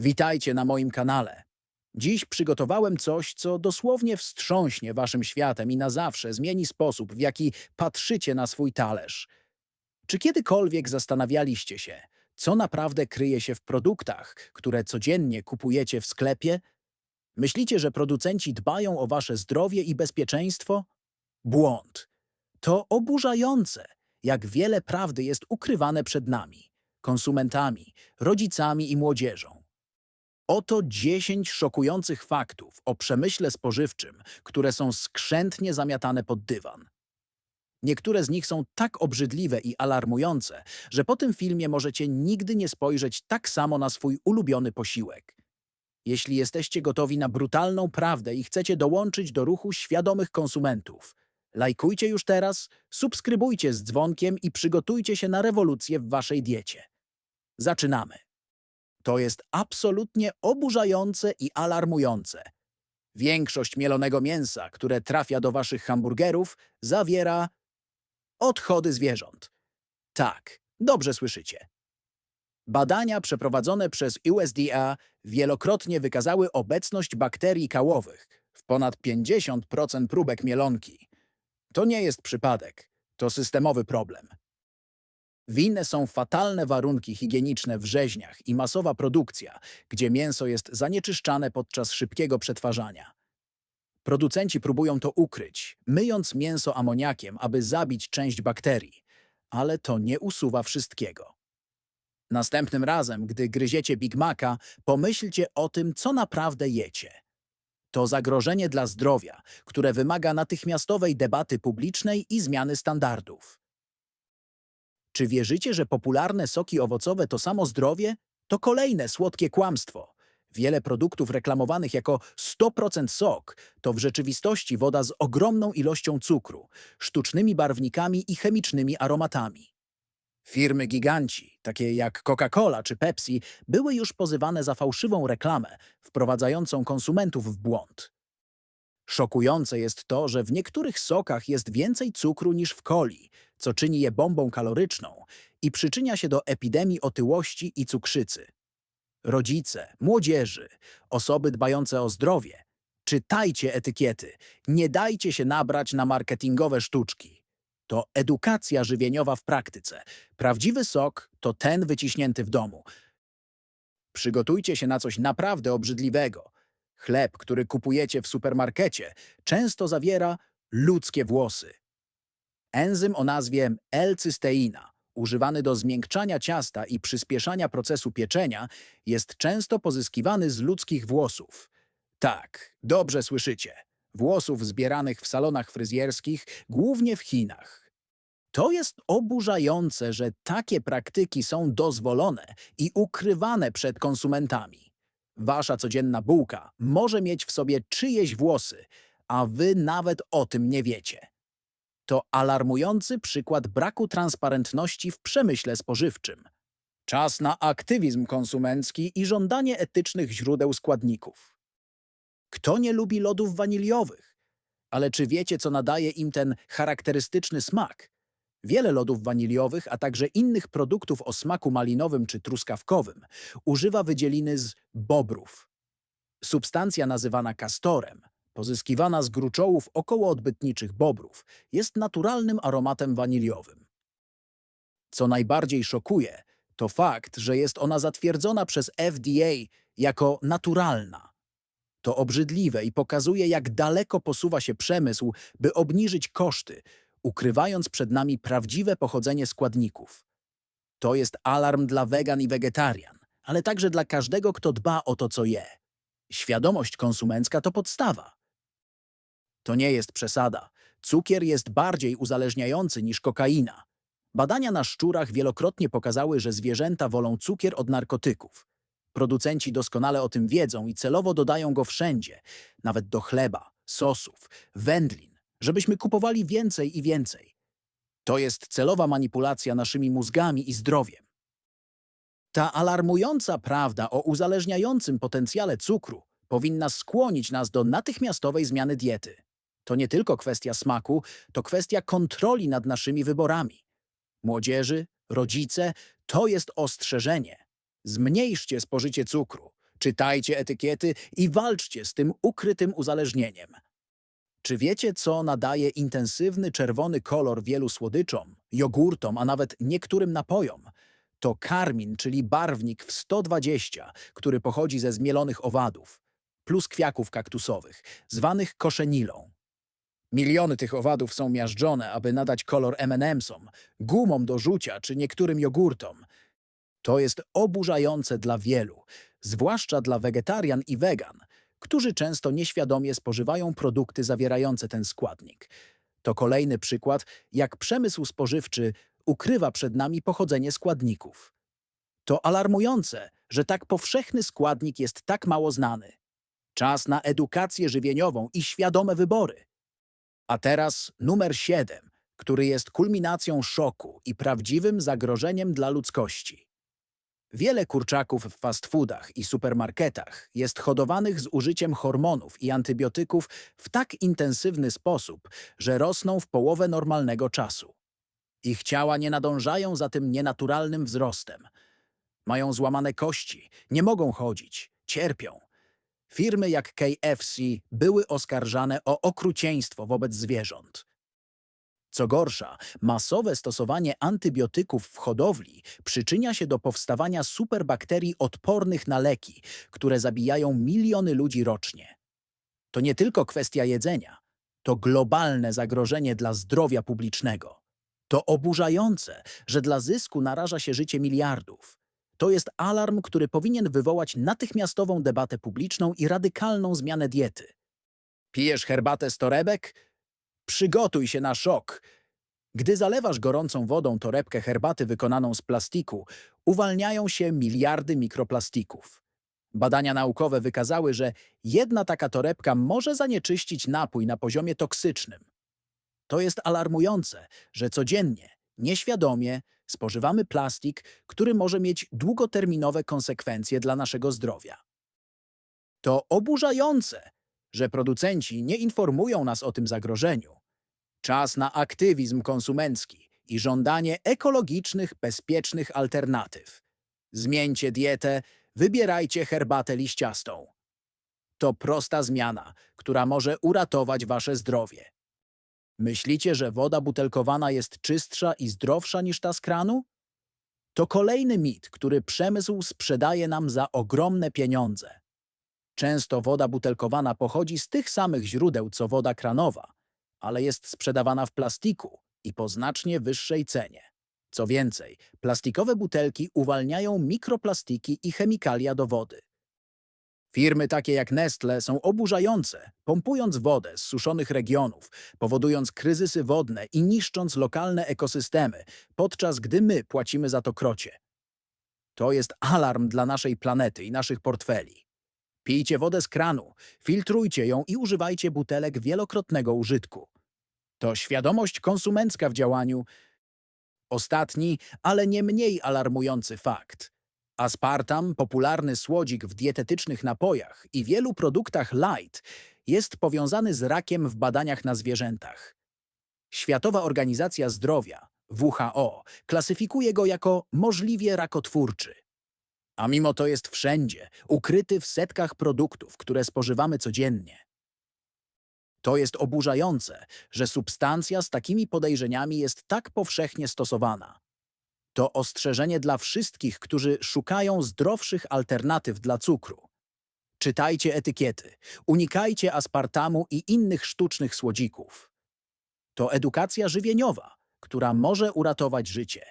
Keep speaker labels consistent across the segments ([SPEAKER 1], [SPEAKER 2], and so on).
[SPEAKER 1] Witajcie na moim kanale. Dziś przygotowałem coś, co dosłownie wstrząśnie waszym światem i na zawsze zmieni sposób, w jaki patrzycie na swój talerz. Czy kiedykolwiek zastanawialiście się, co naprawdę kryje się w produktach, które codziennie kupujecie w sklepie? Myślicie, że producenci dbają o wasze zdrowie i bezpieczeństwo? Błąd. To oburzające, jak wiele prawdy jest ukrywane przed nami, konsumentami, rodzicami i młodzieżą. Oto 10 szokujących faktów o przemyśle spożywczym, które są skrzętnie zamiatane pod dywan. Niektóre z nich są tak obrzydliwe i alarmujące, że po tym filmie możecie nigdy nie spojrzeć tak samo na swój ulubiony posiłek. Jeśli jesteście gotowi na brutalną prawdę i chcecie dołączyć do ruchu świadomych konsumentów, lajkujcie już teraz, subskrybujcie z dzwonkiem i przygotujcie się na rewolucję w waszej diecie. Zaczynamy. To jest absolutnie oburzające i alarmujące. Większość mielonego mięsa, które trafia do waszych hamburgerów, zawiera odchody zwierząt. Tak, dobrze słyszycie. Badania przeprowadzone przez USDA wielokrotnie wykazały obecność bakterii kałowych w ponad 50% próbek mielonki. To nie jest przypadek, to systemowy problem. Winne są fatalne warunki higieniczne w rzeźniach i masowa produkcja, gdzie mięso jest zanieczyszczane podczas szybkiego przetwarzania. Producenci próbują to ukryć, myjąc mięso amoniakiem, aby zabić część bakterii, ale to nie usuwa wszystkiego. Następnym razem, gdy gryziecie Big Maca, pomyślcie o tym, co naprawdę jecie. To zagrożenie dla zdrowia, które wymaga natychmiastowej debaty publicznej i zmiany standardów. Czy wierzycie, że popularne soki owocowe to samo zdrowie? To kolejne słodkie kłamstwo. Wiele produktów reklamowanych jako 100% sok to w rzeczywistości woda z ogromną ilością cukru, sztucznymi barwnikami i chemicznymi aromatami. Firmy giganci, takie jak Coca-Cola czy Pepsi, były już pozywane za fałszywą reklamę, wprowadzającą konsumentów w błąd. Szokujące jest to, że w niektórych sokach jest więcej cukru niż w coli, co czyni je bombą kaloryczną i przyczynia się do epidemii otyłości i cukrzycy. Rodzice, młodzieży, osoby dbające o zdrowie, czytajcie etykiety, nie dajcie się nabrać na marketingowe sztuczki. To edukacja żywieniowa w praktyce. Prawdziwy sok to ten wyciśnięty w domu. Przygotujcie się na coś naprawdę obrzydliwego. Chleb, który kupujecie w supermarkecie, często zawiera ludzkie włosy. Enzym o nazwie L-cysteina, używany do zmiękczania ciasta i przyspieszania procesu pieczenia, jest często pozyskiwany z ludzkich włosów. Tak, dobrze słyszycie. Włosów zbieranych w salonach fryzjerskich, głównie w Chinach. To jest oburzające, że takie praktyki są dozwolone i ukrywane przed konsumentami. Wasza codzienna bułka może mieć w sobie czyjeś włosy, a wy nawet o tym nie wiecie. To alarmujący przykład braku transparentności w przemyśle spożywczym. Czas na aktywizm konsumencki i żądanie etycznych źródeł składników. Kto nie lubi lodów waniliowych? Ale czy wiecie, co nadaje im ten charakterystyczny smak? Wiele lodów waniliowych, a także innych produktów o smaku malinowym czy truskawkowym używa wydzieliny z bobrów. Substancja nazywana kastorem, pozyskiwana z gruczołów okołoodbytniczych bobrów, jest naturalnym aromatem waniliowym. Co najbardziej szokuje, to fakt, że jest ona zatwierdzona przez FDA jako naturalna. To obrzydliwe i pokazuje, jak daleko posuwa się przemysł, by obniżyć koszty, ukrywając przed nami prawdziwe pochodzenie składników. To jest alarm dla wegan i wegetarian, ale także dla każdego, kto dba o to, co je. Świadomość konsumencka to podstawa. To nie jest przesada. Cukier jest bardziej uzależniający niż kokaina. Badania na szczurach wielokrotnie pokazały, że zwierzęta wolą cukier od narkotyków. Producenci doskonale o tym wiedzą i celowo dodają go wszędzie, nawet do chleba, sosów, wędlin, żebyśmy kupowali więcej i więcej. To jest celowa manipulacja naszymi mózgami i zdrowiem. Ta alarmująca prawda o uzależniającym potencjale cukru powinna skłonić nas do natychmiastowej zmiany diety. To nie tylko kwestia smaku, to kwestia kontroli nad naszymi wyborami. Młodzieży, rodzice, to jest ostrzeżenie. Zmniejszcie spożycie cukru. Czytajcie etykiety i walczcie z tym ukrytym uzależnieniem. Czy wiecie, co nadaje intensywny czerwony kolor wielu słodyczom, jogurtom, a nawet niektórym napojom? To karmin, czyli barwnik w 120, który pochodzi ze zmielonych owadów, plus kwiaków kaktusowych, zwanych koszenilą. Miliony tych owadów są miażdżone, aby nadać kolor M&M'som, gumom do rzucia czy niektórym jogurtom. To jest oburzające dla wielu, zwłaszcza dla wegetarian i wegan, którzy często nieświadomie spożywają produkty zawierające ten składnik. To kolejny przykład, jak przemysł spożywczy ukrywa przed nami pochodzenie składników. To alarmujące, że tak powszechny składnik jest tak mało znany. Czas na edukację żywieniową i świadome wybory. A teraz numer 7, który jest kulminacją szoku i prawdziwym zagrożeniem dla ludzkości. Wiele kurczaków w fast foodach i supermarketach jest hodowanych z użyciem hormonów i antybiotyków w tak intensywny sposób, że rosną w połowę normalnego czasu. Ich ciała nie nadążają za tym nienaturalnym wzrostem. Mają złamane kości, nie mogą chodzić, cierpią. Firmy jak KFC były oskarżane o okrucieństwo wobec zwierząt. Co gorsza, masowe stosowanie antybiotyków w hodowli przyczynia się do powstawania superbakterii odpornych na leki, które zabijają miliony ludzi rocznie. To nie tylko kwestia jedzenia, to globalne zagrożenie dla zdrowia publicznego. To oburzające, że dla zysku naraża się życie miliardów. To jest alarm, który powinien wywołać natychmiastową debatę publiczną i radykalną zmianę diety. Pijesz herbatę z torebek? Przygotuj się na szok. Gdy zalewasz gorącą wodą torebkę herbaty wykonaną z plastiku, uwalniają się miliardy mikroplastików. Badania naukowe wykazały, że jedna taka torebka może zanieczyścić napój na poziomie toksycznym. To jest alarmujące, że codziennie, nieświadomie spożywamy plastik, który może mieć długoterminowe konsekwencje dla naszego zdrowia. To oburzające, że producenci nie informują nas o tym zagrożeniu. Czas na aktywizm konsumencki i żądanie ekologicznych, bezpiecznych alternatyw. Zmieńcie dietę, wybierajcie herbatę liściastą. To prosta zmiana, która może uratować wasze zdrowie. Myślicie, że woda butelkowana jest czystsza i zdrowsza niż ta z kranu? To kolejny mit, który przemysł sprzedaje nam za ogromne pieniądze. Często woda butelkowana pochodzi z tych samych źródeł co woda kranowa, ale jest sprzedawana w plastiku i po znacznie wyższej cenie. Co więcej, plastikowe butelki uwalniają mikroplastiki i chemikalia do wody. Firmy takie jak Nestle są oburzające, pompując wodę z suszonych regionów, powodując kryzysy wodne i niszcząc lokalne ekosystemy, podczas gdy my płacimy za to krocie. To jest alarm dla naszej planety i naszych portfeli. Pijcie wodę z kranu, filtrujcie ją i używajcie butelek wielokrotnego użytku. To świadomość konsumencka w działaniu. Ostatni, ale nie mniej alarmujący fakt. Aspartam, popularny słodzik w dietetycznych napojach i wielu produktach light, jest powiązany z rakiem w badaniach na zwierzętach. Światowa Organizacja Zdrowia, WHO, klasyfikuje go jako możliwie rakotwórczy. A mimo to jest wszędzie, ukryty w setkach produktów, które spożywamy codziennie. To jest oburzające, że substancja z takimi podejrzeniami jest tak powszechnie stosowana. To ostrzeżenie dla wszystkich, którzy szukają zdrowszych alternatyw dla cukru. Czytajcie etykiety, unikajcie aspartamu i innych sztucznych słodzików. To edukacja żywieniowa, która może uratować życie.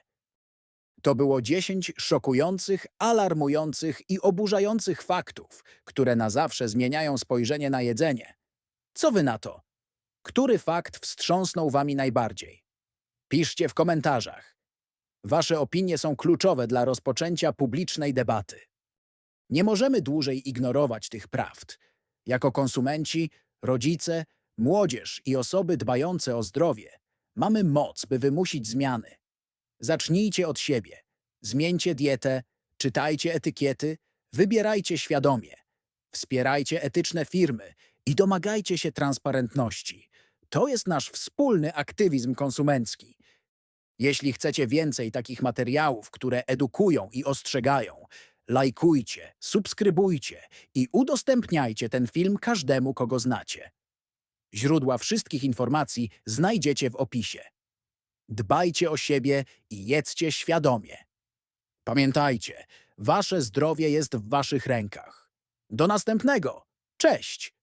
[SPEAKER 1] To było 10 szokujących, alarmujących i oburzających faktów, które na zawsze zmieniają spojrzenie na jedzenie. Co wy na to? Który fakt wstrząsnął wami najbardziej? Piszcie w komentarzach. Wasze opinie są kluczowe dla rozpoczęcia publicznej debaty. Nie możemy dłużej ignorować tych prawd. Jako konsumenci, rodzice, młodzież i osoby dbające o zdrowie mamy moc, by wymusić zmiany. Zacznijcie od siebie. Zmieńcie dietę, czytajcie etykiety, wybierajcie świadomie. Wspierajcie etyczne firmy i domagajcie się transparentności. To jest nasz wspólny aktywizm konsumencki. Jeśli chcecie więcej takich materiałów, które edukują i ostrzegają, lajkujcie, subskrybujcie i udostępniajcie ten film każdemu, kogo znacie. Źródła wszystkich informacji znajdziecie w opisie. Dbajcie o siebie i jedzcie świadomie. Pamiętajcie, wasze zdrowie jest w waszych rękach. Do następnego. Cześć!